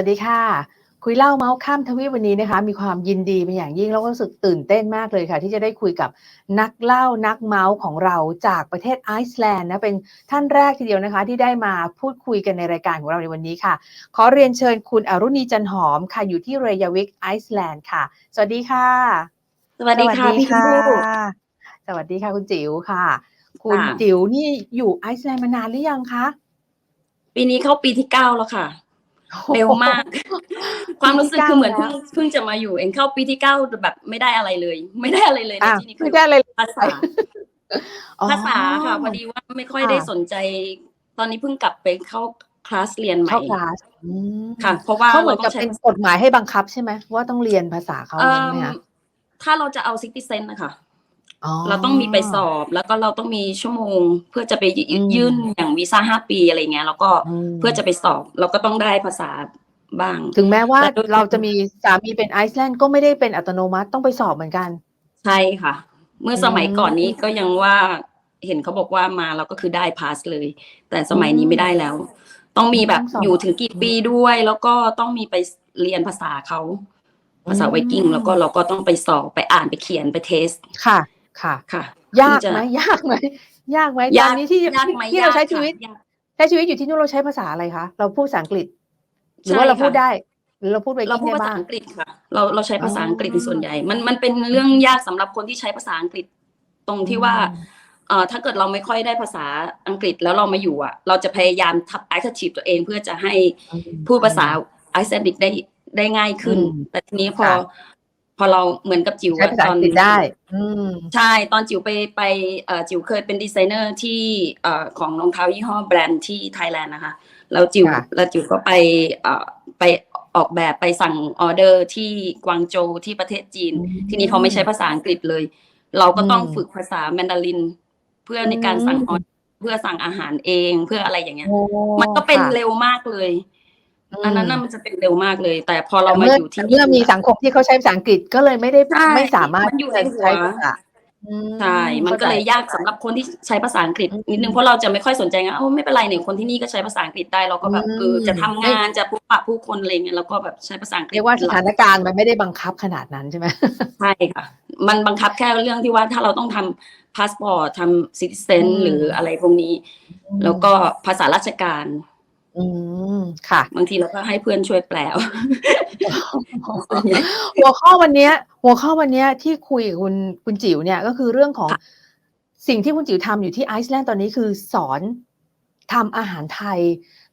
สวัสดีค่ะ คุยเล่าเมาส์ข้ามทวีปวันนี้นะคะ มีความยินดีเป็นอย่างยิ่งแล้วก็รู้สึกตื่นเต้นมากเลยค่ะ ที่จะได้คุยกับนักเล่านักเมาส์ของเราจากประเทศไอซ์แลนด์นะเป็นท่านแรกทีเดียวนะคะ ที่ได้มาพูดคุยกันในรายการของเราในวันนี้ค่ะ ขอเรียนเชิญคุณอรุณีจันหอมค่ะอยู่ที่เรยาวิกไอซ์แลนด์ค่ะ สวัสดีค่ะ สวัสดีค่ะพี่ชมพู่สวัสดีค่ะคุณจิ๋วค่ะ คุณค่ะจิ๋วนี่อยู่ไอซ์แลนด์มานานหรือยังคะปีนี้เข้าปีที่เก้าแล้วค่ะ เร็วมาก ความรู้สึกคือเหมือนเพิ่งเพิ่งจะมาอยู่เองเข้าปีที่เก้าแบบไม่ได้อะไรเลย ไม่ได้อะไรเลยในอะที่นี้ไม่ได้อะไรเลยภาษาอ๋อภาษาค่ะพอดีว่าไม่ค่อยค่ะได้สนใจ ตอนนี้เพิ่งกลับไปเข้าคลาสเรียนใหม่เข้าคลาสอืมค่ะ เพราะว่าเขาเหมือนกับราต้งเป็นใช้กฎหมายให้บังคับใช่ไหมว่าต้องเรียนภาษาเขาเอิ่ใช่มไหมคะถ้าเราจะเอาซิติเซนนะคะอ๋อ เราต้องมีไปสอบแล้วก็เราต้องมีชั่วโมง เพื่อจะไปยอืมยื่นอย่างวีซ่าห้าปีอะไรเงี้ยแล้วก็มเพื่อจะไปสอบ เราก็ต้องได้ภาษาบ้าง ถึงแม้ว่าแต่โดยเราจะมีสามีเป็นไอซ์แลนด์ก็ไม่ได้เป็นอัตโนมัติต้องไปสอบเหมือนกัน ใช่ค่ะ เมื่อสมัยอืมก่อนนี้ก็ยังว่าเห็นเขาบอกว่ามาเราก็คือได้พาสเลย แต่สมัยนี้ไม่ได้แล้ว ต้องมีแบบต้องสอบอยู่ถึงกี่ปีด้วย แล้วก็ต้องมีไปเรียนภาษาเขาภาษาไวกิ้งแล้วก็เราก็ต้องไปสอบไปอ่านไปเขียนไปเทสค่ะ ค่ะค่ะ ยากถึงจะไหมยากไหมยากไหมตยาอกนนี้ที่ยากไหมที่เราใช้ยกชีวิตค่ะยากใช้ชีวิตอยู่ที่นู่นเราใช้ภาษาอะไรคะเราพูดภาษาอังกฤษหรือว่าใช่เราพูดค่ะได้หรือเราพูดไวเรากิ้งพูดได้ภาษาบ้างอังกฤษค่ะ เราเราใช้ภาษาอังกฤษอ๋อเป็นส่วนใหญ่ มันมันเป็นเรื่องยากสำหรับคนที่ใช้ภาษาอังกฤษตรงที่ว่าเอ่อถ้าเกิดเราไม่ค่อยได้ภาษาอังกฤษแล้วเรามาอยู่อะ เราจะพยายามทับ active ตัวเองเพื่อจะให้อืมพูดภาษาไอซ์แลนดิกได้ได้ง่ายขึ้นอืมแต่ทีนี้พอค่ะ พอเราเหมือนกับจิ๋วใช้อะภาษาตออันงกฤษได้ อืมใช่ตอนจิ๋วไปไปเอ่อจิ๋วเคยเป็นดีไซเนอร์ที่เอ่อของรองเท้ายี่ห้อแบรนด์ที่ไทยแลนด์นะคะ แล้วจิ๋วค่ะแล้วจิ๋วก็ไปเอ่อไปออกแบบไปสั่งออเดอร์ที่กวางโจวที่ประเทศจีน ทีนี้เขาไม่ใช้ภาษาอังกฤษเลย เราก็ต้องอืมฝึกภาษาแมนดาริน เพื่อในการสั่งออเดอร์เพื่อสั่งอาหารเองเพื่ออะไรอย่างเงี้ยโอ้มันก็เป็นค่ะเร็วมากเลยม อันนั้นน่ะมันจะเป็นเร็วมากเลย แต่พอเราแต่มาเมื่ออยู่ที่เมื่อมีสังคมที่เขาใช้ภาษาอังกฤษก็เลยไม่ได้ใช่ไม่สามารถมันอยู่ในหัวใช้ภาษาอืมใช่มันก็เลยข้ใจยากสำหรับคนที่ใช้ภาษาอังกฤษอืมนิดนึงเพราะเราจะไม่ค่อยสนใจไงเอ้าไม่เป็นไรเนี่ยคนที่นี่ก็ใช้ภาษาอังกฤษได้เราก็แบบอืมเออจะทำงานจะพบปะผู้คนอะไรเงี้ยเราก็แบบใช้ภาษาอังกฤษเรียกว่าสเป็นหถาลักนการณ์มันไม่ได้บังคับขนาดนั้นใช่ไหมใช่ค่ะ มันบังคับแค่เรื่องที่ว่าถ้าเราต้องทำพาสปอร์ตทำซิติเซนอืมหรืออะไรพวกนี้ แล้วก็ภาษาราชการ อืม ค่ะ บางทีเราก็ให้เพื่อนช่วยแปล หัวข้อวันเนี้ย หัวข้อวันเนี้ยที่คุยกับคุณคุณจิ๋วเนี่ยก็คือเรื่องของค่ะสิ่งที่คุณจิ๋วทำอยู่ที่ไอซ์แลนด์ตอนนี้คือสอนทำอาหารไทย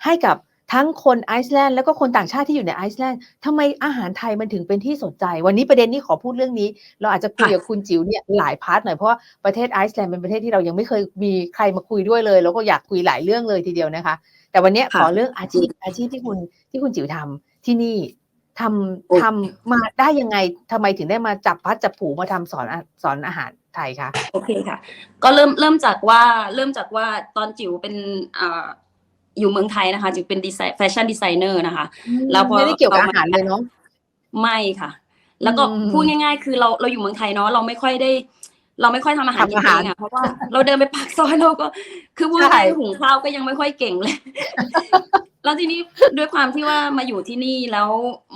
ให้กับทั้งคนไอซ์แลนด์แล้วก็คนต่างชาติที่อยู่ในไอซ์แลนด์ทำไมอาหารไทยมันถึงเป็นที่สนใจ วันนี้ประเด็นนี้ขอพูดเรื่องนี้ เราอาจจะคุยกับคุณจิ๋วเนี่ยหลายพาร์ทหน่อยเพราะว่าประเทศไอซ์แลนด์เป็นประเทศที่เรายังไม่เคยมีใครมาคุยด้วยเลย แล้วก็อยากคุยหลายเรื่องเลยทีเดียวนะคะ แต่วันเนี้ยขค่ะอเรื่องอาชีพอาชีพที่คุณที่คุณจิ๋วทำที่นี่ทำโอ้ทำมาได้ยังไงทำไมถึงได้มาจับพัดจับผูมาทำสอนอาสอนอาหารไทยคะโอเคค่ะ ก็เริ่มเริ่มจากว่าเริ่มจากว่าตอนจิ๋วเป็นอ่าอยู่เมืองไทยนะคะจิ๋วเป็นดีไซน์แฟชั่นดีไซเนอร์นะคะแล้วพอไม่ได้เกี่ยวกับเราอามาหารเลยเนาะไม่ค่ะ แล้วก็อืมพูดง่าย ๆ คือเราเราอยู่เมืองไทยเนาะเราไม่ค่อยได้ เราไม่ค่อยทำอาหารทำกิอานหารเองอะเพราะว่าเราเดินไปปากซอยเราก็ คือพูดใช่ง่ายๆหุงข้าวก็ยังไม่ค่อยเก่งเลยแล้วทีนี้ด้วยความที่ว่ามาอยู่ที่นี่แล้ว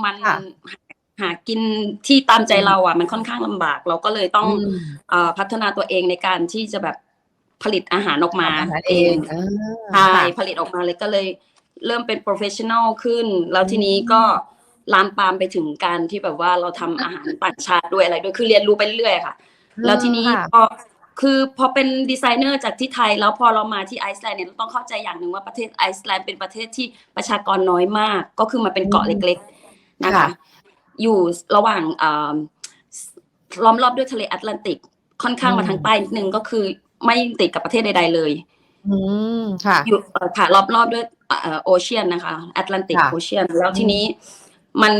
มันค่ะหาหากินที่ตามใจเราอะ มันค่อนข้างลำบาก เราก็เลยต้องอืมเอ่อพัฒนาตัวเองในการที่จะแบบผลิตอาหารออกมาทำอาหารเองเออใช่ค่ะผลิตออกมาเลยก็เลย เริ่มเป็น professional ขึ้น แล้วทีนี้ก็ลามปามไปถึงการที่แบบว่าเราทำอาหารต่างชาติด้วยอะไรด้วยคือเรียนรู้ไปเรื่อยๆค่ะ แล้วทีนี้ค่ะพอคือพอเป็นดีไซเนอร์จากที่ไทย แล้วพอเรามาที่ไอซ์แลนด์เนี่ยเราต้องเข้าใจอย่างหนึ่งว่าประเทศไอซ์แลนด์เป็นประเทศที่ประชากรน้อยมาก ก็คือมาเป็นเกาะเล็กๆนะคะค่ะอยู่ระหว่างอ่าล้อมรอบด้วยทะเลแอตแลนติกค่อนข้างมาทางใต้นิดนึงก็คือไม่ติดกับประเทศใด ๆ เลย อืมค่ะ อยู่เอ่อค่ะรอบรอบๆด้วยโอเชียนนะคะแอตแลนติกค่ะโอเชียนแล้วทีนี้มัน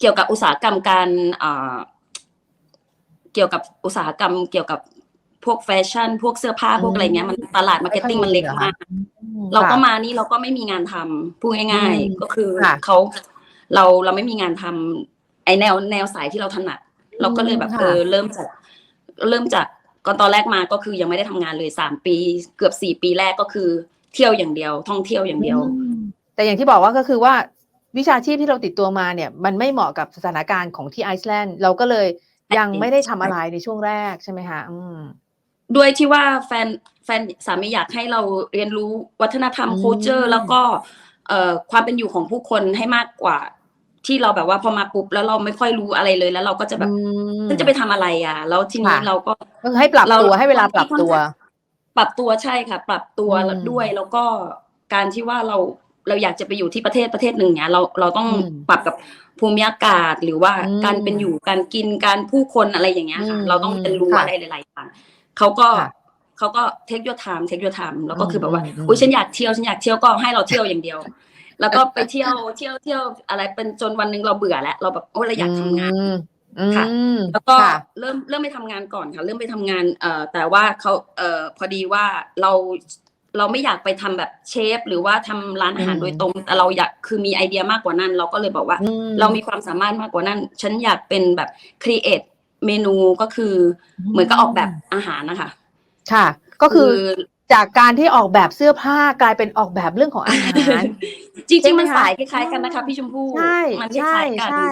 เกี่ยวกับอุตสาหกรรมการอ่า เกี่ยวกับอุตสาหกรรม เกี่ยวกับพวกแฟชั่น พวกเสื้อผ้าพวกอะไรเงี้ยมันตลาดมาร์เก็ตติ้งมันเล็กมากอืมเราก็ค่ะมานี่เราก็ไม่มีงานทำพูดง่ายอืมๆก็คือค่ะเขาเราเราไม่มีงานทำไอแนวแนวสายที่เราถนัด เราก็เลยแบบค่ะเออเริ่มจากเริ่มจากก่อนตอนแรกมาก็คือยังไม่ได้ทำงานเลยสามปี เกือบสี่ปีแรกก็คือเที่ยวอย่างเดียว ท่องเที่ยวอย่างเดียวอืมแต่อย่างที่บอกว่าก็คือว่าวิชาชีพที่เราติดตัวมาเนี่ย มันไม่เหมาะกับสถานการณ์ของที่ไอซ์แลนด์เราก็เลย ยังไม่ได้ทำอะไรในช่วงแรกใช่ไหมคะอืมด้วยที่ว่าแฟนแฟนสามีอยากให้เราเรียนรู้วัฒนธรรมอืมโคเจอร์ แล้วก็เอ่อความเป็นอยู่ของผู้คนให้มากกว่า ที่เราแบบว่าพอมาปุ๊บแล้วเราไม่ค่อยรู้อะไรเลยแล้วเราก็จะแบบอืมฉันจะไปทำอะไรอะ แล้วทีนี้ค่ะเราก็ก็คือให้ปรับเราตัวให้เวลาปรับตัว ปรับตัวใช่ค่ะ ปรับตัวอืมแล้วด้วยแล้วก็การที่ว่าเรา เราอยากจะไปอยู่ที่ประเทศประเทศหนึ่งเนี่ยเราเราต้องอืมปรับกับภูมิอากาศหรือว่าอืมการเป็นอยู่การกินการผู้คนอะไรอย่างเงี้ยค่ะอืมเราต้องเรียนรู้ค่ะอะไรหลายๆอย่างเขาก็ค่ะเขาก็เทค your time เทค your time แล้วก็คือแบบว่าอืมอืมอุ้ยฉันอยากเที่ยวฉันอยากเที่ยวก็ให้เราเที่ยวอย่างเดียว แล้วก็ไปเที่ยวเที่ยวเที่ยวอะไรเป็นจนวันหนึ่งเราเบื่อแล้วเราแบบโอ้เราอยากทำงานอืมอืมค่ะแล้วก็ค่ะเริ่มเริ่มไปทำงานก่อนค่ะ เริ่มไปทำงานเอ่อแต่ว่าเขาเอ่อพอดีว่าเรา เราไม่อยากไปทำแบบเชฟ หรือว่าทำร้านอาหารอืมโดยตรง แต่เราอยากคือมีไอเดียมากกว่านั้น เราก็เลยบอกว่าอืเรามีความสามารถมากกว่านั้น ฉันอยากเป็นแบบครีเอทเมนูก็คือ เหมือนกับออกแบบอาหารนะคะ ค่ะ ก็คือจากการที่ออกแบบเสื้อผ้ากลายเป็นออกแบบเรื่องของอาหารจริงๆมันใช่ไหมคะสายคล้ายๆกันนะคะพี่ชมพู่ใช่มันคใช่ล้ายๆกันใช่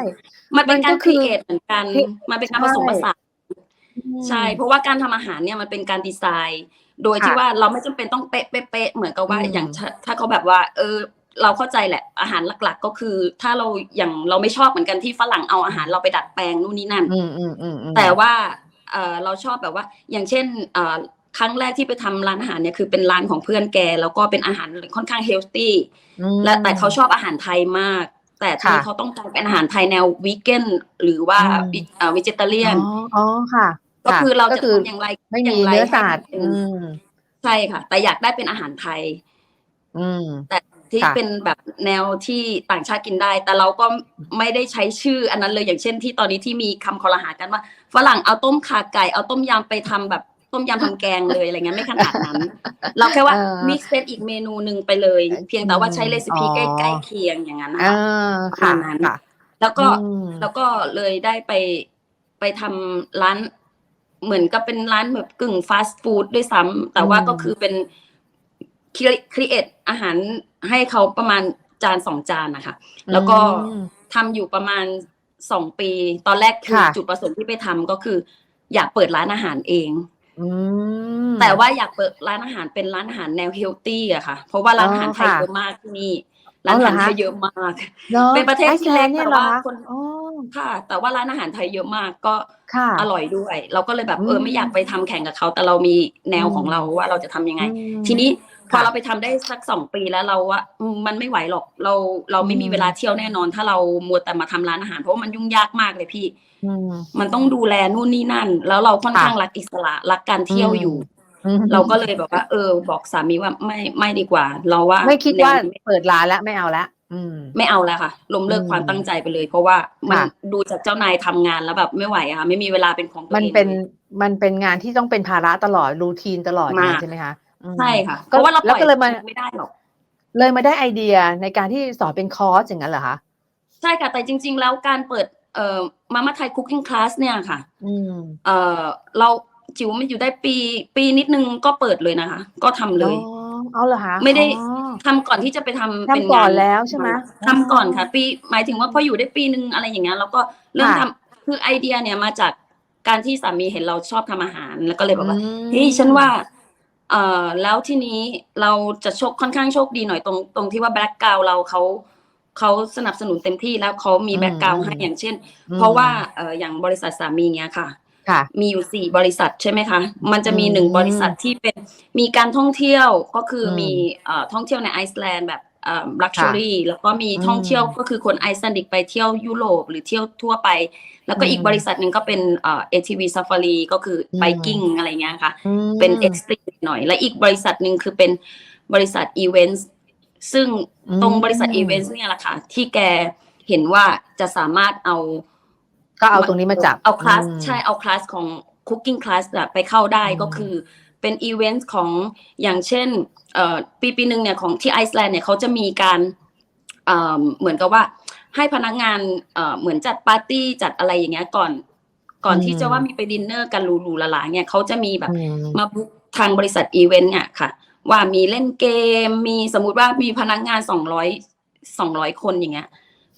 มันเป็นมันกาก็รคืครีอเอทเหมือนกันครีมันเป็นการผสมผสานใช่ เพราะว่าการทำอาหารเนี่ยมันเป็นการดีไซน์ โดยที่ค่ะว่าเราไม่จำเป็นต้องเป๊ะเป๊ะเป๊ะเหมือนกับว่าอืมอย่างถ้าถ้าเขาแบบว่า เออ เราเข้าใจแหละอาหารหลัก ๆ ก็คือ ถ้าเราอย่างเราไม่ชอบเหมือนกันที่ฝรั่งเอาอาหารเราไปดัดแปลงนู่นนี่นั่นอืมอืมอืมอืมแต่ว่าเออเราชอบแบบว่า อย่างเช่นเออครั้งแรกที่ไปทำร้านอาหารเนี่ยคือเป็นร้านของเพื่อนแก แล้วก็เป็นอาหารค่อนข้างเฮลตี้อืมและแต่เขาชอบอาหารไทยมาก แต่ทีนี้ค่ะเขาต้องการเป็นอาหารไทยแนววีแกนหรือว่าอืมเอ่อวิจิตเลียนอ๋ออ๋อค่ะ ก็คือเราก็จะคือทำอย่างไรไม่ย่ามีงไรเนื้อให้สัตว์เป็นอืมใช่ค่ะ แต่อยากได้เป็นอาหารไทย อืม แต่ที่ค่ะเป็นแบบแนวที่ต่างชาติกินได้ แต่เราก็ไม่ได้ใช้ชื่ออันนั้นเลยอย่างเช่น ที่ตอนนี้ที่มีคำคอรหากันว่าฝรั่งเอาต้มขาไก่เอาต้มยำไปทำแบบต้มยำทำแกงเลยอะไรเงี้ยไม่ขนาดนั้น เราแค่ว่าเออมิกซ์เป็นอีกเมนูหนึ่งไปเลย เพียงแต่ว่าใช้เรซิปีอ๋อใกล้ๆเคียงอย่างนั้นนะอ่าคะประค่ะมาณนั้นค่ะแล้วก็อืมแล้วก็เลยได้ไปไปทำร้าน เหมือนกับเป็นร้านแบบกึ่งฟาสต์ฟู้ดด้วยซ้ำแต่ว่าอืมก็คือเป็นครีเอทอาหารให้เขาประมาณจานสองจานนะคะแล้วก็อืมทำอยู่ประมาณสองปี ตอนแรกคือค่ะจุดประสงค์ที่ไปทำก็คือ อยากเปิดร้านอาหารเองอืมแต่ว่าอยากเปิดร้านอาหารเป็นร้านอาหารแนวเฮลตี้อะค่ะ เพราะว่าร้านอาหารไทยอ๋อค่ะเยอะมากที่นี่ร้านอาหารอ๋อเหรอคะไทยเยอะมากหรอเป็นประเทศไอที่ซ์แลเล็นกด์เนี่ยแต่เหรอว่าคะคนอ๋อ ค่ะ แต่ว่าร้านอาหารไทยเยอะมากก็ค่ะ อร่อยด้วย เราก็เลยแบบอืมเออไม่อยากไปทำแข่งกับเขา แต่เรามีแนวอืมของเราว่าเราจะทำยังไง อืมทีนี้พอค่ะเราไปทำได้สักสองปีแล้วเราว่าอืมมันไม่ไหวหรอกเราเราไม่มีอืม เวลาเที่ยวแน่นอน ถ้าเรามัวแต่มาทำร้านอาหารเพราะว่ามันยุ่งยากมากเลยพี่ อืม มันต้องดูแลนู่นนี่นั่น แล้วเราค่อนค่ะข้างรักอิสระรักการเที่ยวอืม อยู่อืมเราก็เลยแบบว่า เออ บอกสามีว่าไม่ไม่ดีกว่า เราว่าไม่คิดว่าแนนี้ เปิดร้านแล้วไม่เอาละอืม ไม่เอาแล้วค่ะล้มเลิกอืมความตั้งใจไปเลย เพราะว่ามันค่ะดูจากเจ้านายทำงานแล้วแบบไม่ไหวอะค่ะ ไม่มีเวลาเป็นของตัวมันเองเป็นลยมันเป็นงานที่ต้องเป็นภาระตลอดรูทีนตลอดอย่างนั้นมากใช่ไหมคะอืมใช่ค่ะเพก็ราะว่าเราปแล้วล่อยก็เลยมาไม่ได้หรอกเลยมาได้ไอเดียในการที่สอนเป็นคอร์สอย่างนั้นเหรอคะใช่ค่ะ แต่จริง ๆ แล้วการเปิดเอ่อมาม่าไทยคุกกิ้งคลาสเนี่ยค่ะอืมเอ่อเราจิ๋วมาอยู่ได้ปี ปีนิดนึงก็เปิดเลยนะคะ ก็ทำเลยอ๋อ เอาเหรอคะไม่ได้อ๋อ ทำก่อนที่จะไปทำทำเป็นก่งาอนนแล้วใช่ไหมทำก่อนค่ะ ปีหมายถึงว่าพออยู่ได้ปีนึงอะไรอย่างเงี้ยแล้วก็เริ่มค่ะ ทำคือไอเดียเนี่ยมาจากการที่สามีเห็นเราชอบทำอาหารแล้วก็เลยบอกว่า อืม เฮ้ยฉันว่า เอ่อ แล้วที่นี้เราจะโชคค่อนข้างโชคดีหน่อยตรงตรงที่ว่าแบ็กกราวเราเขาเขาสนับสนุนเต็มที่แล้วเขามีอืมแบ็กกราวอืมให้อย่างเช่น อืม เพราะว่าเอ่ออย่างบริษัทสามีเนี้ยค่ะ ค่ะ มีอยู่สี่บริษัทใช่ไหมคะ มันจะมีอืมหนึ่งบริษัทที่เป็นมีการท่องเที่ยวก็คืออมมีเอ่อท่องเที่ยวในไอซ์แลนด์แบบเอ่อลักชัวรี่แล้วก็มีอืมท่องเที่ยวก็คือคนไอซ์แลนดิกไปเที่ยวยุโรปหรือเที่ยวทั่วไป แล้วก็อีกอืมบริษัทหนึ่งก็เป็นเอ่อ ATV Safari ก็คืออมไบกิ้งอะไรเงี้ยค่ะอืมเป็นเอ็กซ์ตรีมหน่อย และอีกบริษัทหนึ่งคือเป็นบริษัทอีเวนต์ซึ่งอืมตรงบริษัทอีเวนต์เนี่ยแหละค่ะที่แกเห็นว่าจะสามารถเอา ก็เอาตรงนี้มาจับ เอาคลาสอืมใช่เอาคลาสของคุกกิ้งคลาสไปเข้าได้อืมก็คือเป็นอีเวนต์ของอย่างเช่นเอ่อปีปีหนึ่งเนี่ยของที่ไอซ์แลนด์เนี่ยเขาจะมีการเอ่อเหมือนกับว่าให้พนักงานเอ่อเหมือนจัดปาร์ตี้จัดอะไรอย่างเงี้ยก่อน ก่อนที่จะว่ามีไปดินเนอร์กันหรูๆหลาๆเนี่ยเขาจะมีแบบอืมมาบุ๊กทางบริษัทอีเวนต์เนี่ยค่ะ ว่ามีเล่นเกมมีสมมุติว่ามีพนักงานสองร้อยสองร้อยคนอย่างเงี้ยค่ะ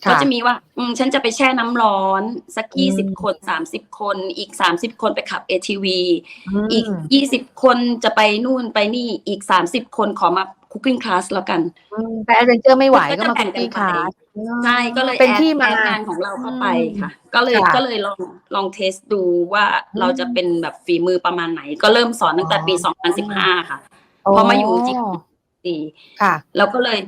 ก็จะมีว่า อืมฉันจะไปแช่น้ำร้อน สักอืยี่มสิบคนสามสิบคน อีกสามสิบคนไปขับ ATV มอีกยี่สิบคนจะไปนู่นไปนี่อีกสามสิบคนขอมาคุกกิ้งคลาสแล้วกัน อืมแต่แอดเวนเจอร์ไม่ไหวก็ก็จะมาแบ่คุงกกันกี้ไปคลาส ใช่ก็เลยเป็นที่แอดมาแอดงานของเราเข้าไปอืมค่ะ ก็เลยค่ะก็เลยลองลองเทสดูว่าอืมเราจะเป็นแบบฝีมือประมาณไหน ก็เริ่มสอนตั้งแต่ปี อ๋อ 2015 ค่ะ พอมาอยู่จริงปีค่ะเราก็เลย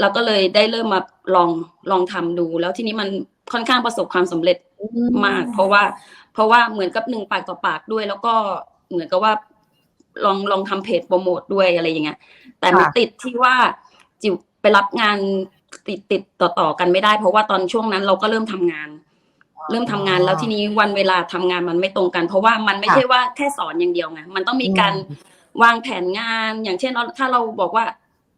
เราก็เลยได้เริ่มมาลองลองทำดู แล้วทีนี้มันค่อนข้างประสบความสำเร็จอืมาก เพราะว่า เพราะว่าเหมือนกับหนึ่งปากต่อปากด้วย แล้วก็เหมือนกับว่าลองลองทำเพจโปรโมทด้วยอะไรอย่างเงี้ย แต่มันค่ะติดที่ว่าจิวไปรับงานติดติดต่อต่อๆกันไม่ได้ เพราะว่าตอนช่วงนั้นเราก็เริ่มทำงาน เริ่มทำงานแล้วทีนี้วันเวลาทำงานมันไม่ตรงกัน เพราะว่ามันไม่ค่ะใช่ว่าแค่สอนอย่างเดียวไงมันต้องมีการอืมวางแผนงานอย่างเช่นเราถ้าเราบอกว่า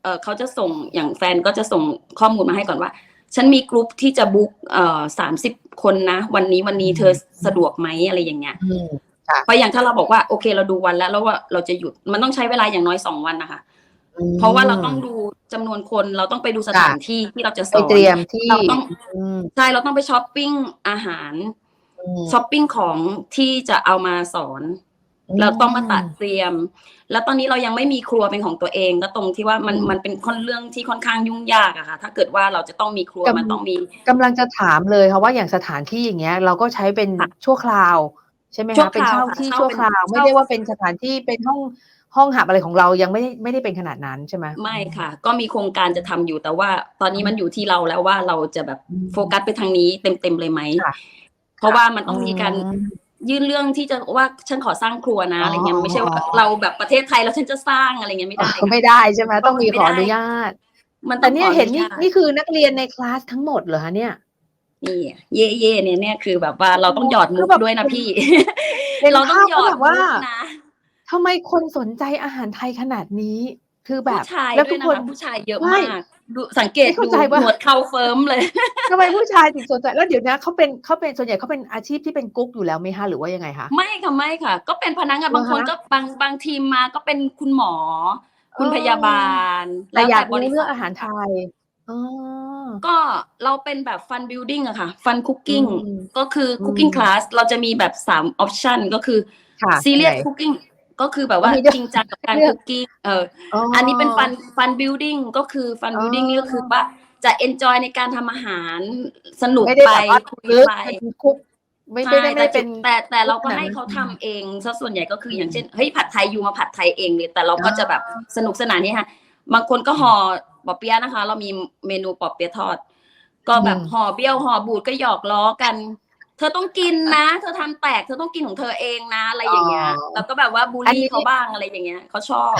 เออเขาจะส่งอย่างแฟนก็จะส่งข้อมูลมาให้ก่อนว่า ฉันมีกลุ่มที่จะบุ๊กเอ่อสามสิบคนนะ วันนี้วันนี้เธอสะดวกไหมอะไรอย่างเงี้ยอืมเพราะอย่างถ้าเราบอกว่าโอเคเราดูวันแล้วแล้วว่าเราจะหยุดมันต้องใช้เวลาอย่างน้อยสองวันนะคะเพราะว่าเราต้องดูจำนวนคนเราต้องไปดูสถานที่ที่เราจะสไปอนเตรียมที่เราต้องอืมใช่เราต้องไปช้อปปิ้งอาหารอืมช้อปปิ้งของที่จะเอามาสอน เราต้องมาตัดเตรียม แล้วตอนนี้เรายังไม่มีครัวเป็นของตัวเอง ก็ตรงที่ว่ามันอืมมันเป็นค่อนเรื่องที่ค่อนข้างยุ่งยากอะค่ะ ถ้าเกิดว่าเราจะต้องมีครัวกำมันต้องมีกำลังจะถามเลยค่ะว่าอย่างสถานที่อย่างเงี้ย เราก็ใช้เป็นค่ะชั่วคราว ใช่ไหมชั่วคะเป็นคราวเช่าค่ะที่เช่าชั่วเป็นคราว ไม่เช่าได้ว่าเป็นสถานที่เป็นห้องห้องหับอะไรของเรายังไม่ได้ไม่ได้เป็นขนาดนั้นใช่ไหมไม่ค่ะ ก็มีโครงการจะทำอยู่แต่ว่า ตอนนี้มันอยู่ที่เราแล้วว่าเราจะแบบอืมโฟกัสไปทางนี้เต็มๆเลยไหมค่ะเพราะว่ามันต้องมีการอืม ยื่นเรื่องที่จะว่าฉันขอสร้างครัวนะอะไรเงี้ยอ๋อไม่ใช่ว่าเราแบบประเทศไทยแล้วฉันจะสร้างอะไรเงี้ยไม่ได้ไม่ได้ใช่ไหมต้องมีขออนุญาต มันต้แต่องเนี่ยขออเห็นนี่ญาตนี่คือนักเรียนในคลาสทั้งหมดเหรอคะเนี่ยนี่เย่เย่เนี่ยเนี่ยคือแบบว่าเราต้องหยอดมุคืกอแบบด้วยนะพี่เป็นเราต้องหยอดภาพแบบมุว่ากนะทำไมคนสนใจอาหารไทยขนาดนี้ คือแบบผู้ชายแล้วด้ทุวยกนะคนคะผู้ชายเยอะไม่มาก ดูสังเกตไม่เข้าดูใจว่าหัวเข่าเฟิร์มเลยทำไมผู้ชายถึงสนใจแล้วเดี๋ยวนะเขาเป็นเขาเป็นส่วนใหญ่เขาเป็นอาชีพที่เป็นกุ๊กอยู่แล้วไหมคะหรือว่ายังไงคะไม่ค่ะไม่ค่ะ ก็เป็นพนักงานเหรอคะบางคนก็บางบางทีมมาก็เป็นคุณหมอ คุณเออพยาบาลแต่อยากบรู้ริเรื่ษัองทอาหารไทยอ๋อก็เราเป็นแบบฟันบิ l ดิ้งอะค่ะฟันคุกกิ้งอืมก็คืออืมคุกกิ้งคลาสเราจะมีแบบสามออปชันก็คือค่ะซีเรียสไหนคุกกิ้ง ก็คือแบบว่ามีด้วยจริงจังกับการเลือกคุกกิ้งเอออ๋ออันนี้เป็นฟันฟันบิ l ดิ้งก็คือฟันบิ l ดิ้งอ๋อนี่ก็คือว่าจะเอนจอยในการทำอาหารสนุกไม่ได้ไปแบบว่าคุยลึกไปเป็นคุกไม่ใช่ไม่ได้ไม่แต่ได้เป็นแต่แต่เราก็ขนาดนั้นให้เขาทำเองซะส่วนใหญ่ก็คืออย่างเช่นเฮ้ยผัดไทยอยู่มาผัดไทยเองเลย แต่เราก็จะแบบสนุกสนานนี่ค่ะบางคนก็ห่อปอเปี๊ยะนะคะ เรามีเมนูปอเปี๊ยะทอด ก็แบบอืมห่อเบี้ยวห่อบูดก็หยอกล้อกัน เธอต้องกินนะ เธอทำแตก เธอต้องกินของเธอเองนะ อะไรอย่างเงี้ยแล้วก็แบบว่าบูลอันนี้ลี่เขาบ้างอะไรอย่างเงี้ยเขาชอบ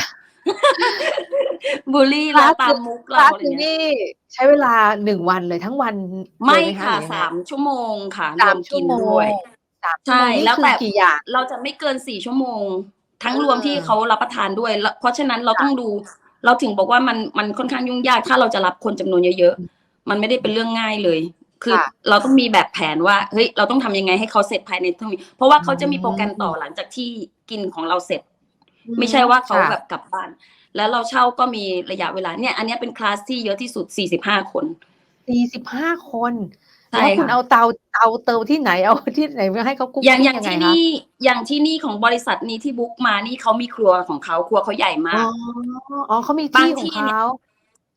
บูลลี่คลาเราสตามมุกคเราลาสอะไรหนึ่งเงี้ย นี่ใช้เวลาหนึ่งวันเลยทั้งวันไม่เลยหค่ะหรือยังไงสามชั่วโมงค่ะรสาวมมชั่กิวนโมงด้วย สามใช่ชั่วโมงนี่แล้วคือแต่ กี่อย่าง เราจะไม่เกินสี่ชั่วโมง ทั้งอ่ารวมที่เขารับประทานด้วยแล้วเพราะฉะนั้นเราต้องดู เราถึงบอกว่ามันมันค่อนข้างยุ่งยาก ถ้าเราจะรับคนจำนวนเยอะๆมันไม่ได้เป็นเรื่องง่ายเลย คือค่ะเราต้องมีแบบแผนว่าเฮ้ยเราต้องทำยังไงให้เขาเสร็จภายในเท่านี้เพราะว่าเขาจะมีโปรแกรมต่อหลังจากที่กินของเราเสร็จ ไม่ใช่ว่าเขาค่ะแบบกลับบ้าน แล้วเราเช่าก็มีระยะเวลาเนี่ย อันเนี้ยเป็นคลาสที่เยอะที่สุด45คนสี่สิบห้าคนใช่แล้วคุณค่ะเอาเตาเตาเตาที่ไหนเอาที่ไหนมาให้เขากุ๊กอย่างกิ้อย่างไงที่คะนี่อย่างที่นี่ของบริษัทนี้ที่บุ๊กมานี่เขามีครัวของเขาครัวเขาใหญ่มาอ๋กออ๋อเขามีบางที่ขที่องเนี่ยเขา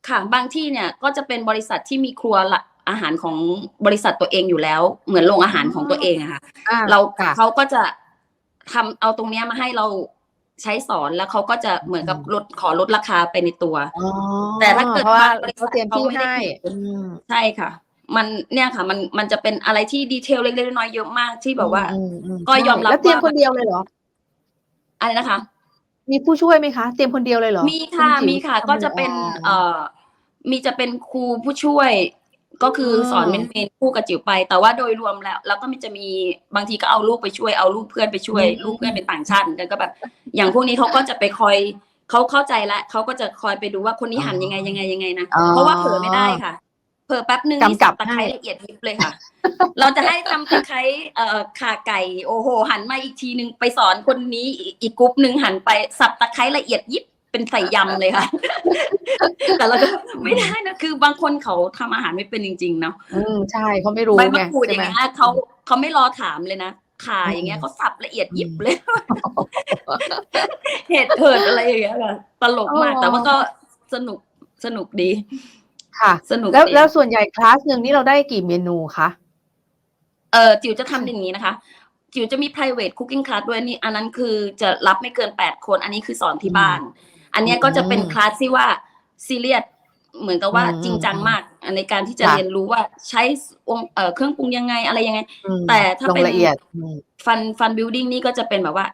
ค่ะบางที่เนี่ยก็จะเป็นบริษัทที่มีครัวละ อาหารของบริษัทตัวเองอยู่แล้ว เหมือนโรงอาหารของตัวเองอะค่ะอ่เราค่ะเขาก็จะทำเอาตรงเนี้ยมาให้เราใช้สอนแล้วเขาก็จะเหมือนกับลดขอลดราคาไปในตัวอ๋อแต่ถ้าเกิดเพราะว่าบริษัทเขาเตรียมที่เขาไม่ได้ให้เก็บอืมใช่ค่ะ มันเนี่ยค่ะ มันมันจะเป็นอะไรที่ดีเทลเล็กๆน้อยๆเยอะมากที่แบบว่าอืมอืมก็ยอมรับแล้วเตรียมว่าคนเดียวเลยเหรออะไรนะคะ มีผู้ช่วยไหมคะ เตรียมคนเดียวเลยเหรอมีค่ะณจิ๋วมีค่ะทำก็จะเป็น เอ่อมีจะเป็นครูผู้ช่วย ก็คือออสอนเมนเมนคู่กับจิ๋วไป แต่ว่าโดยรวมแล้วแล้วก็มันจะมีบางทีก็เอาลูกไปช่วยเอาลูกเพื่อนไปช่วย ลูกเพื่อนเป็นต่างชาติเหมือนกันก็แบบ อย่างพวกนี้เขาก็จะไปคอยเขาเข้าใจแล้วเขาก็จะคอยไปดูว่าคนนี้หันยังไงยังไงยังไงนะอ๋อเพราะว่าเผลอไม่ได้ค่ะเผลอแป๊บหนึ่งนี่กำกัสับบตะไคร้ให้ละเอียดยิบเลยค่ะ เราจะให้ทำตะไคร้เอ่อขาไก่โอ้โห หันมาอีกทีหนึ่งไปสอนคนนี้อีกอีกกรุ๊ปหนึ่งหันไปสับตะไคร้ละเอียดยิบ เป็นเป็นใส่ยำเลยค่ะ แต่เราก็ไม่ได้นะคือบางคนเขาทำอาหารไม่เป็นจริงๆเนาะอืมใช่เขาไม่รู้ใบไงมะกรูดอใช่ย่างไหมเงี้ยเขาเขาไม่รอถามเลยนะข่าอืมอย่างเงี้ยเขาสับละเอียดยิบอืมเลย เห็ดเผิดอะไรอย่างเงี้ยค่ะตลกมากอ๋อแต่ว่าก็สนุกสนุกดี ค่ะ สนุกแล้วดีแล้วส่วนใหญ่คลาสหนึ่งนี่เราได้กี่เมนูคะเออจิ๋วจะทำอย่างนี้นะคะจิ๋วจะมี private cooking class ด้วยนี่อันนั้นคือจะรับไม่เกินแปดคน อันนี้คือสอนที่บ้าน อันเนี้ยก็จะเป็นอืมคลาสที่ว่าซีเรียสเหมือนกับว่าอืมจริงจังมากในการที่จะค่ะเรียนรู้ว่าใช้องค์เอ่อเครื่องปรุงยังไงอะไรยังไงอืมแต่ถ้าลงเป็นละเอียดอืมฟันฟันบิวดิ้งนี่ก็จะเป็นแบบว่า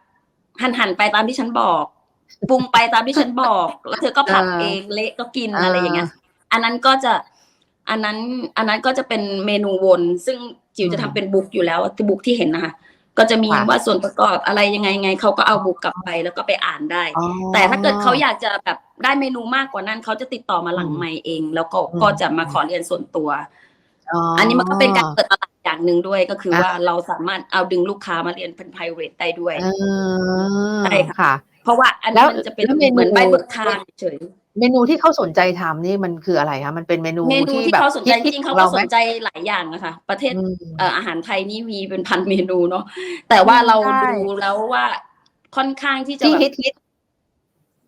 หันหันไปตามที่ฉันบอกปรุงไปตามที่ฉันบอก แล้วเธอก็ผัดอ่าเองเละก็กินอ่าอะไรอย่างเงี้ยอันนั้นก็จะอันนั้นอันนั้นก็จะเป็นเมนูวน ซึ่งจิ๋วจะทำเป็นบุ๊กอยู่แล้วที่บุ๊กที่เห็นนะคะ ก็จะมีค่ะว่าส่วนประกอบอะไรยังไงไงเขาก็เอาบุ๊กกลับไปแล้วก็ไปอ่านได้อ๋อแต่ถ้าเกิดเขาอยากจะแบบได้เมนูมากกว่านั้นเขาจะติดต่อมาหลังอืมใหม่เอง แล้วก็อืมก็จะมาขอเรียนส่วนตัวอ๋ออันนี้มันก็เป็นการเปิดตลาดอย่างหนึ่งด้วยก็คืออะว่าเราสามารถเอาดึงลูกค้ามาเรียนเป็น private ได้ด้วยอ่าใช่ค่ะค่ะ เพราะว่าอันแล้นี้วมันจะเป็นแล้วเมนูเหมือนใบเบิกทางเฉย เมนูที่เขาสนใจทำนี่มันคืออะไรคะมันเป็นเมนูเมนูที่แบบเขาสนใจจฮิตๆริงๆขเขาอก็เราสไหมนใจหลายอย่างนะคะประเทศอืมเอ่ออาหารไทยนี่มีเป็นพันเมนูเนาะแต่ว่าเราใช่ดูแล้วว่าค่อนข้างที่จะที่แบบฮิตฮิต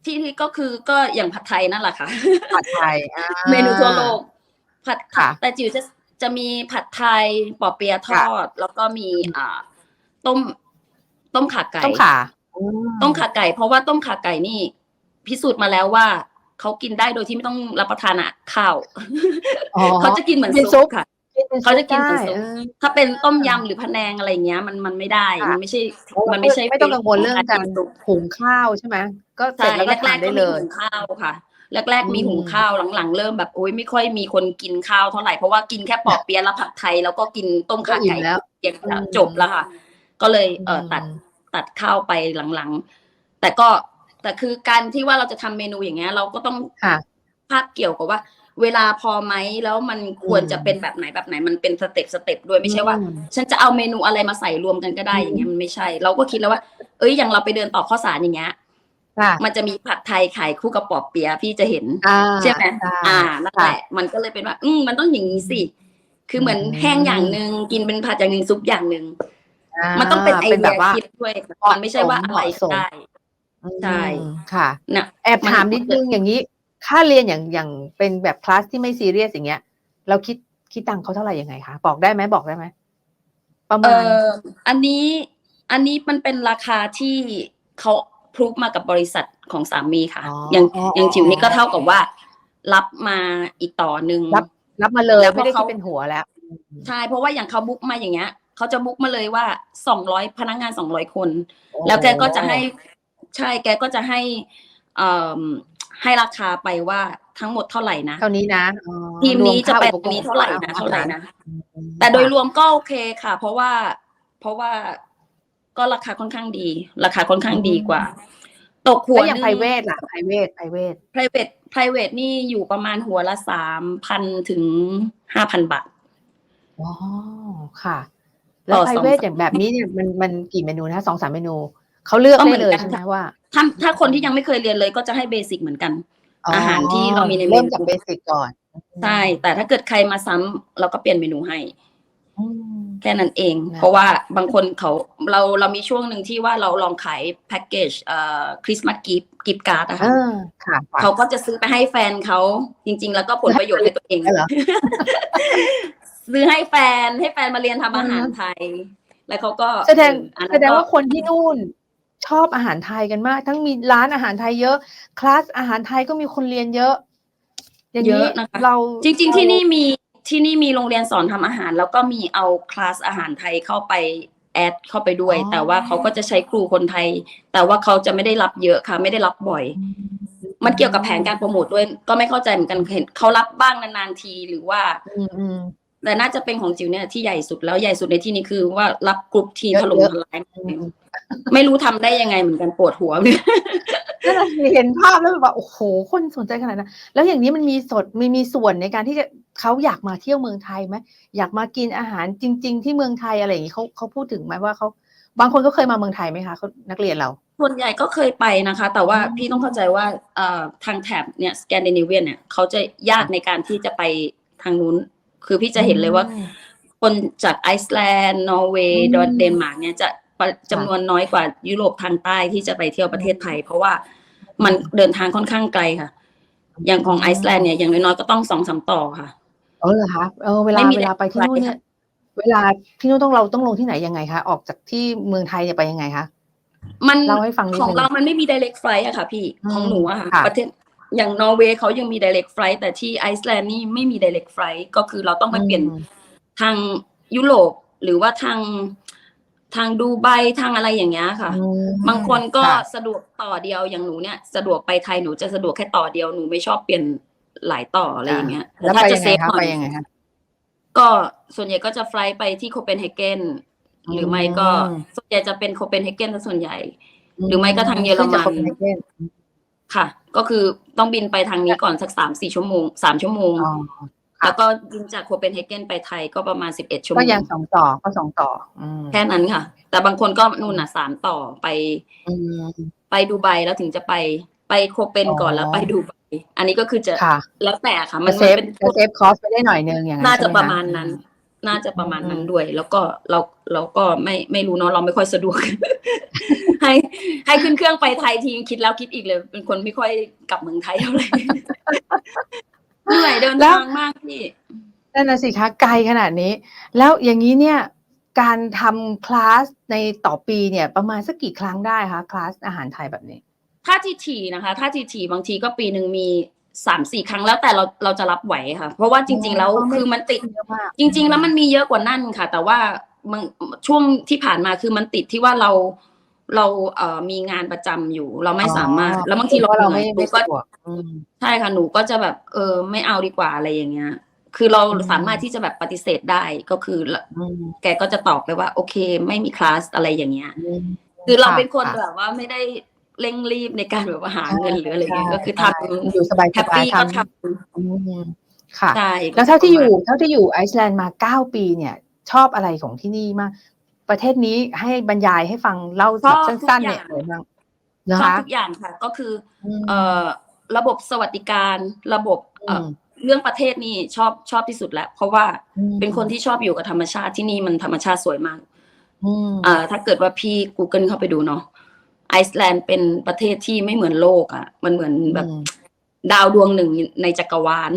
ที่ที่ก็คือก็อย่างผัดไทยนั่นแหละค่ะผัดไทยอ่าเมนูทั่วโลกผัดค่ะ แต่จิ๋วจะจะมีผัดไทยปอเปียะทอด แล้วก็มีอ่าต้ม ต้มขาไก่ต้มข่าอืต้มขาไก่ เพราะว่าต้มขาไก่นี่ พิสูจน์มาแล้วว่า เขากินได้โดยที่ไม่ต้องรับประทานอะข้าวอ๋อเขาจะกินเหมือนเป็นซุซุปปค่ะป็เขาจะกินเป็นได้ซุปเออถ้าเป็นต้มยำหรือพะแนงอะไรเงี้ย มันมันไม่ได้ค่ะมันไม่ใช่โอ้มันไม่ใช่ไม่ต้องกังวลเรื่องการซุปหุงข้าวใช่ไหมก็เสร็ใช่จแล้วก็แรทานกๆได้ก็เลมียหุงข้าวค่ะแรกๆมีอืมหุงข้าวหลังๆ เริ่มแบบโอ๊ยไม่ค่อยมีคนกินข้าวเท่าไหร่เพราะว่ากินแค่ปอเปี๊ยะแล้วผัดไทยแล้วก็กินต้มก็ขาอิ่ไก่มแล้วเย็นแล้วอืมจบแล้วค่ะ ก็เลยเออตัดตัดข้าวไปหลังๆ แต่ก็ แต่คือการที่ว่าเราจะทำเมนูอย่างเงี้ย เราก็ต้องค่ะภาพเกี่ยวกับว่า เวลาพอไหมแล้วมันควรจะอืมเป็นแบบไหนแบบไหน มันเป็นสเต็ปสเต็ปด้วยไม่ใช่ว่าอืมฉันจะเอาเมนูอะไรมาใส่รวมกันก็ได้อืมอย่างเงี้ยมันไม่ใช่ เราก็คิดแล้วว่า เอ้ยอย่างเราไปเดินต่อข้าวสารอย่างเงี้ยค่ะมันจะมีผัดไทยขายคู่กับปอบเปียะพี่จะเห็นอ่าใช่ไหมใช่อ่านั่นแหละมันก็เลยเป็นว่า อืมมันต้องอย่างนี้สิคือเหมือนอืมแห้งอย่างหนึ่งกินเป็นผัดอย่างหนึ่งซุปอย่างหนึ่งามันต้องเป็นไอเป็นเดีแบยบว่าคิดด้วยเหมาะมันไม่ใช่ว่าอะไรเหมาะสก็มได้ ใช่อืมค่ะเนี่ยแอบมันถามนิดนึงอย่างนี้ ค่าเรียนอย่างอย่างเป็นแบบคลาสที่ไม่ซีเรียสอย่างเงี้ย เราคิดคิดตังค์เขาเท่าไหร่ยังไงคะบอกได้ไหมบอกได้ไหมประเอมาณออันนี้อันนี้มันเป็นราคาที่เขาพรูฟมากับบริษัทของสามีค่ะอ๋ออย่างอ๋ออย่างจิ๋วนี่อ๋อก็เท่ากับว่า รับมาอีกต่อหนึ่งรับรับมาเลยแล้วพอไม่ได้เขาคิดเป็นหัวแล้ว ใช่เพราะว่าอย่างเขาบุ๊กมาอย่างเงี้ยเขาจะบุ๊กมาเลยว่าสองร้อยพนักงานสองร้อยคนโอ้แล้วแกก็จะให้ ใช่แกก็จะให้เอ่อให้ราคาไปว่าทั้งหมดเท่าไหร่นะเท่านี้นะอ๋อทีมนี้รวจะค่าเป็นอุปกรณ์นี้เท่าไหร่นะอเท่าไหร่นะอืมแต่โดยรค่ะวมก็โอเคค่ะ เพราะว่าเพราะว่าก็ราคาค่อนข้างดี ราคาค่อนข้างดีกว่า ตกหัวแล้วอย่างหไพรนึ่งเวทล่ะไพรเวทไพรเวท private private นี่อยู่ประมาณหัวละสามพันถึงห้าพันบาทอ๋อค่ะ แล้วต่อไพรสองเวทสามอย่างแบบนี้เนี่ยมันมันกี่เมนูนะสองสามเมนู เขาเลือกก็เหมืได้อนเลยกันใช่ไหมค่ะว่าถ้าถ้าคนที่ยังไม่เคยเรียนเลยก็จะให้เบสิกเหมือนกัน อาหารที่เรามีในเมนูเริ่มจากเบสิกก่อนใช่แต่ถ้าเกิดใครมาซ้ำเราก็เปลี่ยนเมนูให้อืมแค่นั้นเองนะเพราะว่าบางคนเขาเราเรามีช่วงหนึ่งที่ว่าเราลองขายแพ็กเกจเอ่อคริสต์มาสกิฟกิฟการ์ดอะค่ะอ่าค่ะค่ะเขาก็จะซื้อไปให้แฟนเขาจริง ๆ แล้วก็ผลประโยชน์ให้ตัวเองได้เหรอซื้อให้แฟนให้แฟนมาเรียนทำอาหารไทย แล้วเขาก็แสดงเอออันแสนั้นดงก็ว่าคนที่นู่น ชอบอาหารไทยกันมาก ทั้งมีร้านอาหารไทยเยอะ คลาสอาหารไทยก็มีคนเรียนเยอะ อย่างเยนี้อะนะคะ เราจริง ๆ ที่นี่มีที่นี่มีโรงเรียนสอนทำอาหาร แล้วก็มีเอาคลาสอาหารไทยเข้าไปแอดเข้าไปด้วยแต่ว่าเขาก็จะใช้ครูคนไทย แต่ว่าเขาจะไม่ได้รับเยอะค่ะ ไม่ได้รับบ่อย มันเกี่ยวกับแผนการโปรโมทด้วย ก็ไม่เข้าใจเหมือนกันเห็นเขารับบ้างนานๆที หรือว่าอืมอืม แต่น่าจะเป็นของจิ๋วเนี่ยที่ใหญ่สุดแล้วใหญ่สุดในที่นี้คือว่ารับกลุ่มทีมเยอะถล่มเยอะทลายอืมไม่รู้ทำได้ยังไงเหมือนกันปวดหัวนั่นแหละสิเห็นภาพแล้วแบบว่าโอ้โห คนสนใจขนาดนั้นแล้วอย่างนี้มันมีสดมีมีส่วนในการที่จะเขาอยากมาเที่ยวเมืองไทยไหมอยากมากินอาหารจริง ๆ ที่เมืองไทยอะไรอย่างนี้เขาเขาพูดถึงไหมว่าเขาบางคนก็เคยมาเมืองไทยไหมคะเขานักเรียนเราส่วนใหญ่ก็เคยไปนะคะ แต่ว่าอืมพี่ต้องเข้าใจว่าเอ่อทางแถบเนี่ยสแกนดิเนเวียนเนี่ยเขาจะยากในการที่จะไปทางนู้น คือพี่จะเห็นเลยว่าอืมคนจากไอซ์แลนด์นอร์เวย์อืมเดนมาร์กเนี่ยจะประจำนวนน้อยกว่ายุโรปทางใต้ที่จะไปเที่ยวประเทศไทย เพราะว่ามันเดินทางค่อนข้างไกลค่ะ อย่างของไอซ์แลนด์เนี่ยอย่างน้อยๆก็ต้องสองสามต่อค่ะเออเหรอคะเออเวลาไม่มีเวลาไปที่นู่นเนี่ยเวลาที่นู่นต้องเราต้องลงที่ไหนยังไงคะออกจากที่เมืองไทยเนี่ยไปยังไงคะมันเล่าให้ฟังนิดของนึงเรามันไม่มี direct flight อะค่ะ พี่อืมของหนูอะค่ะค่ะประเทศ อย่างนอร์เวย์เขายังมี direct flight แต่ที่ไอซ์แลนด์นี่ไม่มี direct flight ก็คือเราต้องไปเปลี่ยนอืมทางยุโรปหรือว่าทางทางดูไบทางอะไรอย่างเงี้ยค่ะอืมบางคนก็ค่ะสะดวกต่อเดียวอย่างหนูเนี่ยสะดวกไปไทยหนูจะสะดวกแค่ต่อเดียวหนูไม่ชอบเปลี่ยนหลายต่ออะไรอย่างเงี้ยแล้วถ้าไปจะยังเซไงฟคะหน่อไปยยังไงคะก็ส่วนใหญ่ก็จะไฟลท์ไปที่โคเปนเฮเกนหรือไม่ก็อืมส่วนใหญ่จะเป็นโคเปนเฮเกนซะส่วนใหญ่ หรือไม่ก็ทางเยอรมันขึ้จากโคเปนเฮเกนค่ะ ก็คือต้องบินไปทางนี้ก่อนสักสามสี่ชั่วโมงสามชั่วโมง อ๋อค่ะแล้วก็บินจากโคเปนเฮเกนไปไทยก็ประมาณสิบเอ็ดชั่วโมก็งยังสองต่อก็สองต่อ อืมแค่นั้นค่ะ แต่บางคนก็นู่นน่ะสามต่อไปอืม ไปดูไบแล้วถึงจะไปไปโคเปนก่อนอ๋อ แล้วไปดูไบอันนี้ก็คือจะค่ะแล้วแต่ค่ะมัจะนเซฟเป็นจะเซฟคอสไปได้หน่อยนึงอย่างนั้นน่าจะใช่ไหปคระมาณนั้น น่าจะประมาณนั้นอืมด้วย แล้วก็เราเราก็ไม่ไม่รู้เนาะเราไม่ค่อยสะดวก ให้ให้ขึ้นเครื่องไปไทยทีคิดแล้วคิดอีกเลย เป็นคนไม่ค่อยกลับเมืองไทยเท่าไหร่เหนื่อยเดินทางมากพี่นั่นน่ะสิคะไกลขนาดนี้ แล้วอย่างนี้เนี่ย การทำคลาสในต่อปีเนี่ยประมาณสักกี่ครั้งได้คะคลาสอาหารไทยแบบนี้ ถ้าทีทีนะคะ ถ้าทีทีบางทีก็ปีหนึ่งมีสามสี่ครั้งแล้วแต่เราเราจะรับไหวค่ะ เพราะว่าจริง ๆ แล้วอ๋อไม่คือมันติดเยอะมากจริง ๆ แล้วมันมีเยอะกว่านั่นค่ะ แต่ว่ามันช่วงที่ผ่านมาคือมันติดที่ว่าเรา เราเอ่อมีงานประจำอยู่ เราไม่สามารถอ๋อแล้วบางทีเราพะเราเหนื่ไม่อยหนูไม่ก็สะดวกอืมใช่ค่ะหนูก็จะแบบ เออ ไม่เอาดีกว่าอะไรอย่างเงี้ย คือเราอืมสามารถที่จะแบบปฏิเสธได้ก็คืออืมแกก็จะตอบไปว่า โอเค ไม่มีคลาสอะไรอย่างเงี้ยอืมคือเราเป็นคนค่ะแบบว่าไม่ได้เร่งรีบในการแบบว่าหาเงินหรืออะไรเงี้ยใช่ก็คือทใช่อยู่สบายำๆแฮปปี้ก็ทำทำอืมค่ะใช่แล้วเท่าที่อยู่เท่าที่อยู่ไอซ์แลนด์มาเก้าปีเนี่ย ชอบอะไรของที่นี่มาก ประเทศนี้ให้บรรยายให้ฟังเล่าแบบสั้นๆเนี่ยเหมือนบ้างนะชอบคะทุกอย่างค่ะ ก็คือมเอ่อระบบสวัสดิการระบบเอ่ออมเรื่องประเทศนี่ชอบชอบที่สุดแล้ว เพราะว่าอืมเป็นคนที่ชอบอยู่กับธรรมชาติที่นี่มันธรรมชาติสวยมากอืมอ่าถ้าเกิดว่าพี่ Google เข้าไปดูเนาะไอซ์แลนด์เป็นประเทศที่ไม่เหมือนโลกอะ่ะ มันเหมือนแบบอืมดาวดวงหนึ่งในจักรวาล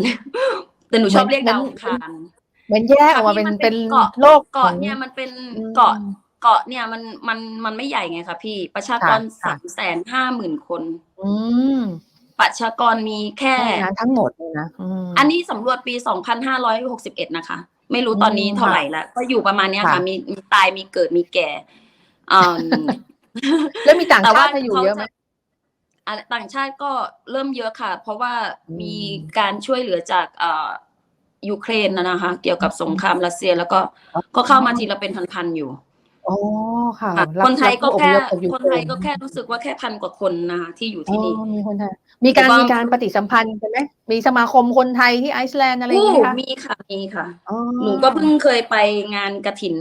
แต่หนูชอบเรียกมันดาวอังคารเห มือนแยกออกมาเป็นค่ะพี่เป็นเกาะโลกเกาะของเนี่ยมันเป็นอืมเกาะเกาะเนี่ยมันมันมันไม่ใหญ่ไงคะพี่ประชากรค่ะสามแสนห้าหมื่นคน อืมประชากรมีแค่ใช่นะทั้งหมดเลยนะมอันนี้สำรวจปี2561นะคะ ไม่รู้ตอนนี้อืมเท่าไหร่แล้วก็อยู่ประมาณเนี้ยค่ะค่ะมีมีตายมีเกิดมีแก่อืมแล้วมีต่างแต่ชาว่าติมาอยู่เยอะไหมขาจอะต่างชาติก็เริ่มเยอะค่ะ เพราะว่าอืมมีการช่วยเหลือจากเอ่อ ยูเครนนะนะคะ เกี่ยวกับสงครามรัสเซียแล้วก็ก็เข้ามาทีละเป็นพันๆอยู่อ๋อค่ะค่ะรับคนไทยก็รับผู้แค่อพยพจากยูคนเรไทยก็แค่รู้สึกว่าแค่พันกว่าคนนะคะที่อยู่ที่นี่อ๋อมีคนไทยมีการแต่ว่ามีมีการปฏิสัมพันธ์กันไหมมีสมาคมคนไทยที่ไอซ์แลนด์อะไรอย่างอู้เงี้ยไหมคะมีค่ะมีค่ะอ๋อหนูก็เพิ่งเคยไปงานกระถิน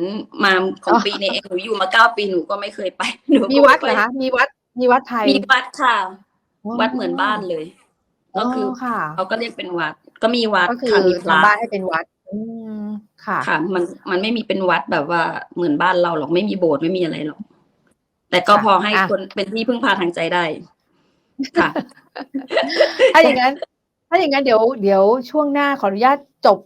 มาของอ๋อปีนี้เองหนูอยู่มาเก้าปีหนูก็ไม่เคยไปหนูก็มีวัดเหรอไคะมีวัดมีวัดไทยมีวัดค่ะ วัดเหมือนบ้านเลย ก็คือค่ะเขาก็เรียกเป็นวัด ก็มีวัดก็คือค่ะมีพระทำบ้านให้เป็นวัดอืมค่ะค่ะ มันมันไม่มีเป็นวัดแบบว่าเหมือนบ้านเราหรอกไม่มีโบสถ์ไม่มีอะไรหรอก แต่ก็ค่ะพอให้อะคนเป็นที่พึ่งพาทางใจได้ ค่ะ ถ้าอย่างนั้น ถ้าอย่างนั้นเดี๋ยวเดี๋ยวช่วงหน้าขออนุญาตจบ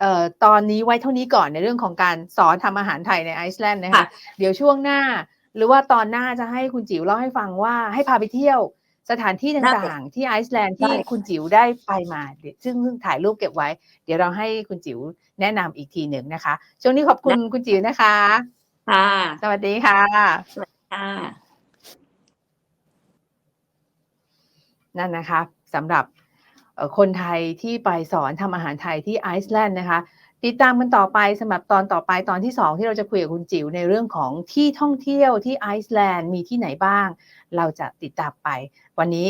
เอ่อตอนนี้ไว้เท่านี้ก่อนในเรื่องของการสอนทำอาหารไทยในไอซ์แลนด์นะคะค่ะเดี๋ยวช่วงหน้า หรือว่าตอนหน้าจะให้คุณจิ๋วเล่าให้ฟังว่าให้พาไปเที่ยว สถานที่ต่างๆ ที่ไอซ์แลนด์ที่ได้คุณจิ๋วได้ไปมาเดี๋ยวซึ่งซึ่งถ่ายรูปเก็บไว้ เดี๋ยวเราให้คุณจิ๋วแนะนำอีกทีหนึ่งนะคะ ช่วงนี้ขอบคุณคุณจิ๋วนะคะค่ะสวัสดีค่ะค่ะ นั่นนะคะสำหรับเอ่อคนไทยที่ไปสอนทำอาหารไทยที่ไอซ์แลนด์นะคะ ติดตามกันต่อไปสำหรับตอนต่อไปตอนที่ 2 ที่เราจะคุยกับคุณจิ๋วในเรื่องของที่ท่องเที่ยวที่ไอซ์แลนด์มีที่ไหนบ้าง เราจะติดตามไป วันนี้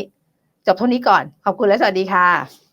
จบเท่านี้ก่อน ขอบคุณและสวัสดีค่ะ